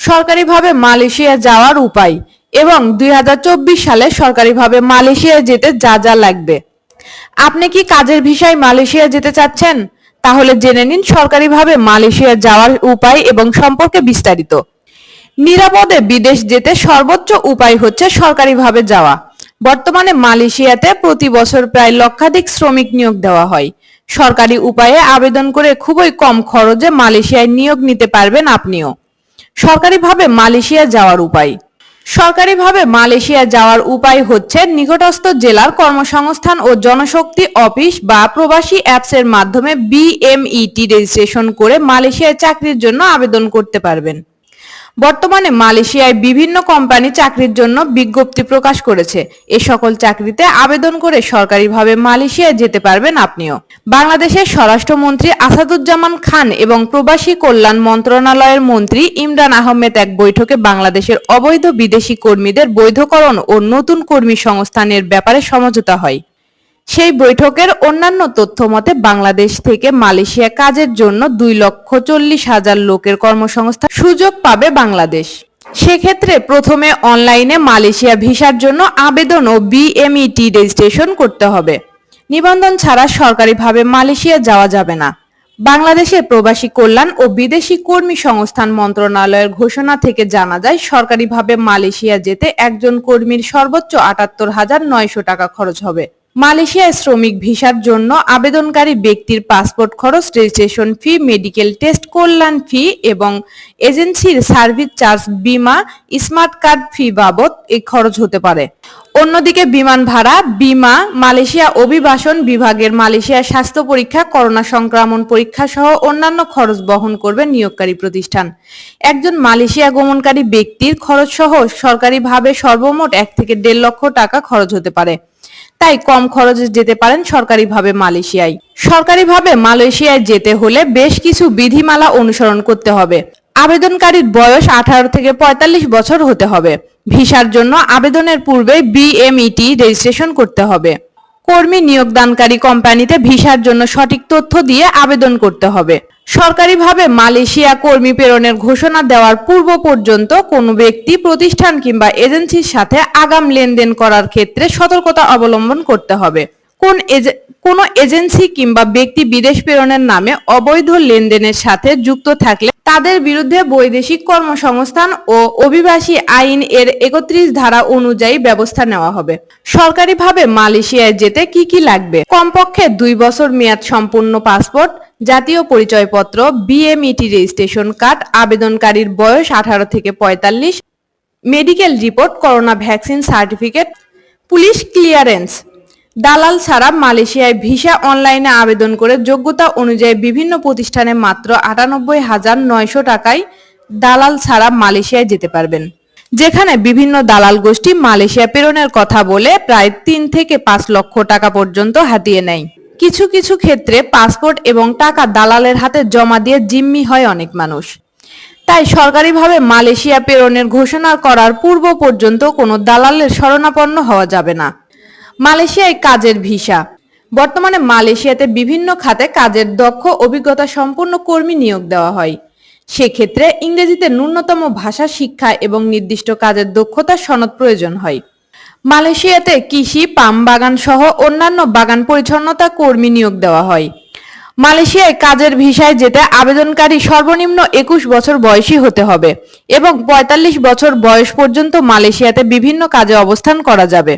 সরকারিভাবে মালয়েশিয়া যাওয়ার উপায় এবং দুই হাজার চব্বিশ সালে সরকারিভাবে মালয়েশিয়া যেতে যা যা লাগবে। আপনি কি কাজের ভিসায় মালয়েশিয়া যেতে চাচ্ছেন? তাহলে জেনে নিন সরকারিভাবে মালয়েশিয়া যাওয়ার উপায় এবং সম্পর্কে বিস্তারিত। নিরাপদে বিদেশ যেতে সর্বোচ্চ উপায় হচ্ছে সরকারিভাবে যাওয়া। বর্তমানে মালয়েশিয়াতে প্রতি বছর প্রায় লক্ষাধিক শ্রমিক নিয়োগ দেওয়া হয়। সরকারি উপায়ে আবেদন করে খুবই কম খরচে মালয়েশিয়ায় নিয়োগ নিতে পারবেন আপনিও। সরকারিভাবে মালয়েশিয়া যাওয়ার উপায়। সরকারিভাবে মালয়েশিয়া যাওয়ার উপায় হচ্ছে নিকটস্থ জেলার কর্মসংস্থান ও জনশক্তি অফিস বা প্রবাসী অ্যাপসের মাধ্যমে বিএমইটি রেজিস্ট্রেশন করে মালয়েশিয়ায় চাকরির জন্য আবেদন করতে পারবেন। বর্তমানে মালয়েশিয়ায় বিভিন্ন কোম্পানি চাকরির জন্য বিজ্ঞপ্তি প্রকাশ করেছে। এ সকল চাকরিতে আবেদন করে সরকারিভাবে মালয়েশিয়ায় যেতে পারবেন আপনিও। বাংলাদেশের স্বরাষ্ট্রমন্ত্রী আসাদুজ্জামান খান এবং প্রবাসী কল্যাণ মন্ত্রণালয়ের মন্ত্রী ইমরান আহমেদ এক বৈঠকে বাংলাদেশের অবৈধ বিদেশি কর্মীদের বৈধকরণ ও নতুন কর্মী সংস্থানের ব্যাপারে সমঝোতা হয়। সেই বৈঠকের অন্যান্য তথ্য মতে, বাংলাদেশ থেকে মালয়েশিয়া কাজের জন্য দুই লক্ষ চল্লিশ হাজার লোকের কর্মসংস্থান সুযোগ পাবে বাংলাদেশ। সেক্ষেত্রে প্রথমে অনলাইনে মালয়েশিয়া ভিসার জন্য আবেদন ও বিএমইটি রেজিস্ট্রেশন করতে হবে। নিবন্ধন ছাড়া সরকারিভাবে মালয়েশিয়া যাওয়া যাবে না। বাংলাদেশের প্রবাসী কল্যাণ ও বিদেশি কর্মী সংস্থান মন্ত্রণালয়ের ঘোষণা থেকে জানা যায়, সরকারিভাবে মালয়েশিয়া যেতে একজন কর্মীর সর্বোচ্চ আটাত্তর হাজার নয়শো টাকা খরচ হবে। মালয়েশিয়ায় শ্রমিক ভিসার জন্য আবেদনকারী ব্যক্তির পাসপোর্ট খরচ রেজিস্ট্রেশন ফি মেডিকেল টেস্ট কল্যাণ ফি এবং এজেন্সির সার্ভিস চার্জ বিমা স্মার্ট কার্ড ফি বাবদ এই খরচ হতে পারে। অন্যদিকে বিমান ভাড়া, বিমা, মালয়েশিয়া অভিবাসন বিভাগের মালয়েশিয়া স্বাস্থ্য পরীক্ষা, করোনা সংক্রমণ পরীক্ষা সহ অন্যান্য খরচ বহন করবে নিয়োগকারী প্রতিষ্ঠান। একজন মালয়েশিয়া গমনকারী ব্যক্তির খরচ সহ সরকারিভাবে সর্বমোট এক থেকে দেড় লক্ষ টাকা খরচ হতে পারে। তাই কম খরচে যেতে পারেন সরকারিভাবে মালয়েশিয়ায়। সরকারিভাবে মালয়েশিয়ায় যেতে হলে বেশ কিছু বিধিমালা অনুসরণ করতে হবে। আবেদনকারীর বয়স আঠারো থেকে পঁয়তাল্লিশ বছর হতে হবে। ভিসার জন্য আবেদনের পূর্বে বিএমইটি রেজিস্ট্রেশন করতে হবে। কর্মী নিয়োগদানকারী কোম্পানিতে ভিসার জন্য সঠিক তথ্য দিয়ে আবেদন করতে হবে। সরকারিভাবে মালয়েশিয়া কর্মী প্রেরণের ঘোষণা দেওয়ার পূর্ব পর্যন্ত কোনো ব্যক্তি, প্রতিষ্ঠান কিংবা এজেন্সির সাথে আগাম লেনদেন করার ক্ষেত্রে সতর্কতা অবলম্বন করতে হবে। কোন কোনো এজেন্সি কিংবা ব্যক্তি বিদেশ প্রেরণের নামে অবৈধ লেনদেনের সাথে যুক্ত থাকলে তাদের বিরুদ্ধে বৈদেশিক কর্মসংস্থান ও অভিবাসী আইন এর একত্রিশ ধারা অনুযায়ী ব্যবস্থা নেওয়া হবে। সরকারিভাবে মালয়েশিয়ায় যেতে কি কি লাগবে? কমপক্ষে দুই বছর মেয়াদ সম্পূর্ণ পাসপোর্ট, জাতীয় পরিচয়পত্র বিএমইটি রেজিস্ট্রেশন কার্ড, আবেদনকারীর বয়স আঠারো থেকে পঁয়তাল্লিশ, medical report, corona vaccine certificate, police clearance দালাল ছাড়া মালয়েশিয়ায় ভিসা অনলাইনে আবেদন করে যোগ্যতা অনুযায়ী বিভিন্ন প্রতিষ্ঠানে মাত্র আটানব্বই হাজার নয়শো টাকায় দালাল ছাড়া মালয়েশিয়ায় যেতে পারবেন। যেখানে বিভিন্ন দালাল গোষ্ঠী মালয়েশিয়া প্রেরণের কথা বলে প্রায় তিন থেকে পাঁচ লক্ষ টাকা পর্যন্ত হাতিয়ে নেয়। কিছু কিছু ক্ষেত্রে পাসপোর্ট এবং টাকা দালালের হাতে জমা দিয়ে জিম্মি হয় অনেক মানুষ। তাই সরকারিভাবে মালয়েশিয়া প্রেরণের ঘোষণা করার পূর্ব পর্যন্ত কোনো দালালের শরণাপন্ন হওয়া যাবে না। মালয়েশিয়ায় কাজের ভিসা। বর্তমানে মালয়েশিয়াতে বিভিন্ন খাতে কাজের দক্ষ অভিজ্ঞতা সম্পন্ন কর্মী নিয়োগ দেওয়া হয়। সেক্ষেত্রে ইংরেজিতে ন্যূনতম ভাষা শিক্ষা এবং নির্দিষ্ট কাজের দক্ষতা সনদ প্রয়োজন হয়। মালয়েশিয়াতে কৃষি, পাম বাগান সহ অন্যান্য বাগান পরিচ্ছন্নতা কর্মী নিয়োগ দেওয়া হয়। মালয়েশিয়ায় কাজের ভিসায় যেতে আবেদনকারী সর্বনিম্ন একুশ বছর বয়সী হতে হবে এবং পঁয়তাল্লিশ বছর বয়স পর্যন্ত মালয়েশিয়াতে বিভিন্ন কাজে অবস্থান করা যাবে।